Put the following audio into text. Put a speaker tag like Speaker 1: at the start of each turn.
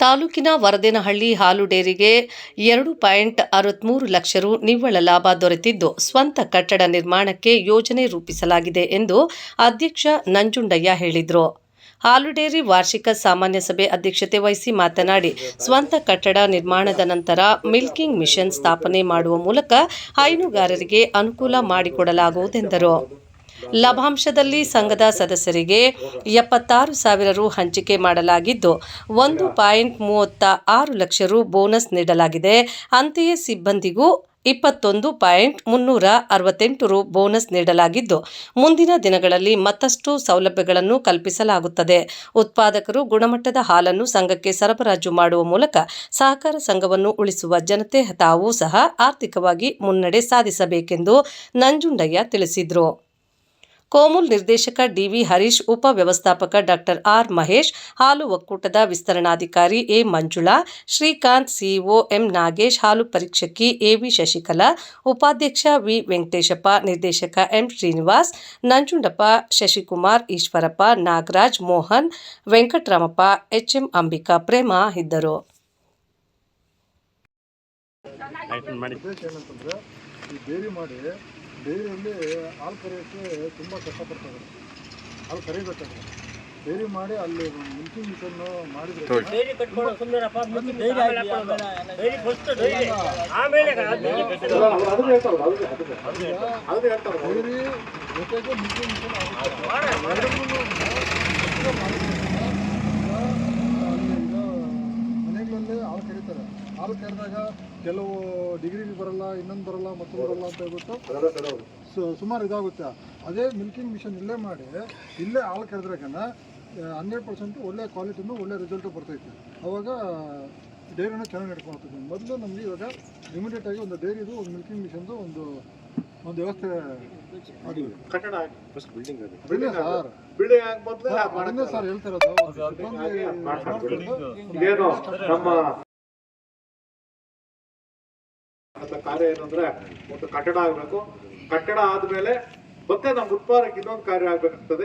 Speaker 1: ತಾಲೂಕಿನ ವರದೇನಹಳ್ಳಿ ಹಾಲು ಡೇರಿಗೆ ಎರಡು ಪಾಯಿಂಟ್ ಅರವತ್ಮೂರು ಲಕ್ಷ ರು ನಿವ್ವಳ ಲಾಭ ದೊರೆತಿದ್ದು, ಸ್ವಂತ ಕಟ್ಟಡ ನಿರ್ಮಾಣಕ್ಕೆ ಯೋಜನೆ ರೂಪಿಸಲಾಗಿದೆ ಎಂದು ಅಧ್ಯಕ್ಷ ನಂಜುಂಡಯ್ಯ ಹೇಳಿದರು. ಹಾಲುಡೇರಿ ವಾರ್ಷಿಕ ಸಾಮಾನ್ಯ ಸಭೆ ಅಧ್ಯಕ್ಷತೆ ವಹಿಸಿ ಮಾತನಾಡಿ, ಸ್ವಂತ ಕಟ್ಟಡ ನಿರ್ಮಾಣದ ನಂತರ ಮಿಲ್ಕಿಂಗ್ ಮಿಷನ್ ಸ್ಥಾಪನೆ ಮಾಡುವ ಮೂಲಕ ಹೈನುಗಾರರಿಗೆ ಅನುಕೂಲ ಮಾಡಿಕೊಡಲಾಗುವುದೆಂದರು. ಲಾಭಾಂಶದಲ್ಲಿ ಸಂಘದ ಸದಸ್ಯರಿಗೆ ಎಪ್ಪತ್ತಾರು ಸಾವಿರ ರು ಹಂಚಿಕೆ ಮಾಡಲಾಗಿದ್ದು, ಒಂದು ಪಾಯಿಂಟ್ ಮೂವತ್ತ ಆರು ಲಕ್ಷ ರು ಬೋನಸ್ ನೀಡಲಾಗಿದೆ. ಅಂತೆಯೇ ಸಿಬ್ಬಂದಿಗೂ ಇಪ್ಪತ್ತೊಂದು ಪಾಯಿಂಟ್ ಮುನ್ನೂರ ಅರವತ್ತೆಂಟು ರು ಬೋನಸ್ ನೀಡಲಾಗಿದ್ದು, ಮುಂದಿನ ದಿನಗಳಲ್ಲಿ ಮತ್ತಷ್ಟು ಸೌಲಭ್ಯಗಳನ್ನು ಕಲ್ಪಿಸಲಾಗುತ್ತದೆ. ಉತ್ಪಾದಕರು ಗುಣಮಟ್ಟದ ಹಾಲನ್ನು ಸಂಘಕ್ಕೆ ಸರಬರಾಜು ಮಾಡುವ ಮೂಲಕ ಸಹಕಾರ ಸಂಘವನ್ನು ಉಳಿಸುವ ಜನತೆ ತಾವೂ ಸಹ ಆರ್ಥಿಕವಾಗಿ ಮುನ್ನಡೆ ಸಾಧಿಸಬೇಕೆಂದು ನಂಜುಂಡಯ್ಯ ತಿಳಿಸಿದರು. ಕೋಮುಲ್ ನಿರ್ದೇಶಕ ಡಿವಿ ಹರೀಶ್ ಉಪ ವ್ಯವಸ್ಥಾಪಕ ಡಾಕ್ಟರ್ ಆರ್ ಮಹೇಶ್ ಹಾಲು ಒಕ್ಕೂಟದ ವಿಸ್ತರಣಾಧಿಕಾರಿ A Manjula Srikanth CEO M Nagesh ಹಾಲು ಪರೀಕ್ಷಕಿ ಎವಿ ಶಶಿಕಲಾ ಉಪಾಧ್ಯಕ್ಷ ವಿ ವೆಂಕಟೇಶಪ್ಪ ನಿರ್ದೇಶಕ M Srinivas Nanjundappa Shashikumar Eshwarappa Nagaraj Mohan Venkataramappa H M Ambika Prema ಇದ್ದರು.
Speaker 2: ಈ ಡೈರಿ ಮಾಡಿ ಡೈರಿಯಲ್ಲಿ ಹಾಲು ಕರೆಯೋಕ್ಕೆ ತುಂಬ ಕಷ್ಟಪಡ್ತಾರೆ. ಹಾಲು ಕರಿಬೇಕಾದ್ರೆ ಡೈರಿ ಮಾಡಿ ಅಲ್ಲಿ ಮಿಲ್ಕಿಂಗ್ ಮಿಷನ್ನು ಮಾಡಿದ್ರೆ
Speaker 3: ಡೈರಿ
Speaker 2: ಜೊತೆಗೆ ಮಿಲ್ಕಿಂಗ್ ಮಿಷನ್ ಮನೆಗಳಲ್ಲಿ ಹಾಲು ಕರೀತಾರೆ. ಹಾಲು ಕರೆದಾಗ ಕೆಲವು ಡಿಗ್ರಿ ಬರಲ್ಲ ಇನ್ನೊಂದು ಬರಲ್ಲ ಮತ್ತೊಂದು ಬರಲ್ಲ ಅಂತ ಹೇಳ್ಬಿಟ್ಟು ಸು- ಸುಮಾರು ಇದಾಗುತ್ತೆ. ಅದೇ ಮಿಲ್ಕಿಂಗ್ ಮಿಷನ್ ಇಲ್ಲೇ ಮಾಡಿ ಇಲ್ಲೇ ಹಾಲು ಕರೆದ್ರಾಗನ ಹಂಡ್ರೆಡ್ ಪರ್ಸೆಂಟ್ ಒಳ್ಳೆ ಕ್ವಾಲಿಟಿನೂ ಒಳ್ಳೆ ರಿಸಲ್ಟು ಬರ್ತೈತೆ. ಅವಾಗ ಡೈರಿನ ಚೆನ್ನಾಗಿ ನಡ್ಕೊಂಡು ಹೋಗ್ತದೆ ಮೊದಲು ನಮಗೆ ಇವಾಗ ಇಮಿಡಿಯೇಟ್ ಆಗಿ ಒಂದು ಡೈರಿದು ಒಂದು ಮಿಲ್ಕಿಂಗ್ ಮಿಷನ್ದು ಒಂದು ಒಂದು ವ್ಯವಸ್ಥೆ ಆಗಿದೆ
Speaker 4: ಕಟ್ಟಡ ಫಸ್ಟ್ ಬಿಲ್ಡಿಂಗ್
Speaker 2: ಸರ್
Speaker 4: ಬಿಲ್ಡಿಂಗ್ ಆಗಿ ಮೊದಲೇ
Speaker 2: ಅದನ್ನೇ ಸರ್ ಹೇಳ್ತಿರೋದು
Speaker 4: ಅಂತ ಕಾರ್ಯ ಏನಂದ್ರೆ ಒಂದು ಕಟ್ಟಡ ಆಗ್ಬೇಕು. ಕಟ್ಟಡ ಆದ್ಮೇಲೆ ಮತ್ತೆ ನಮ್ಮ ಉತ್ಪಾದಕ್ಕೆ ಇನ್ನೊಂದು ಕಾರ್ಯ ಆಗ್ಬೇಕಾಗ್ತದೆ.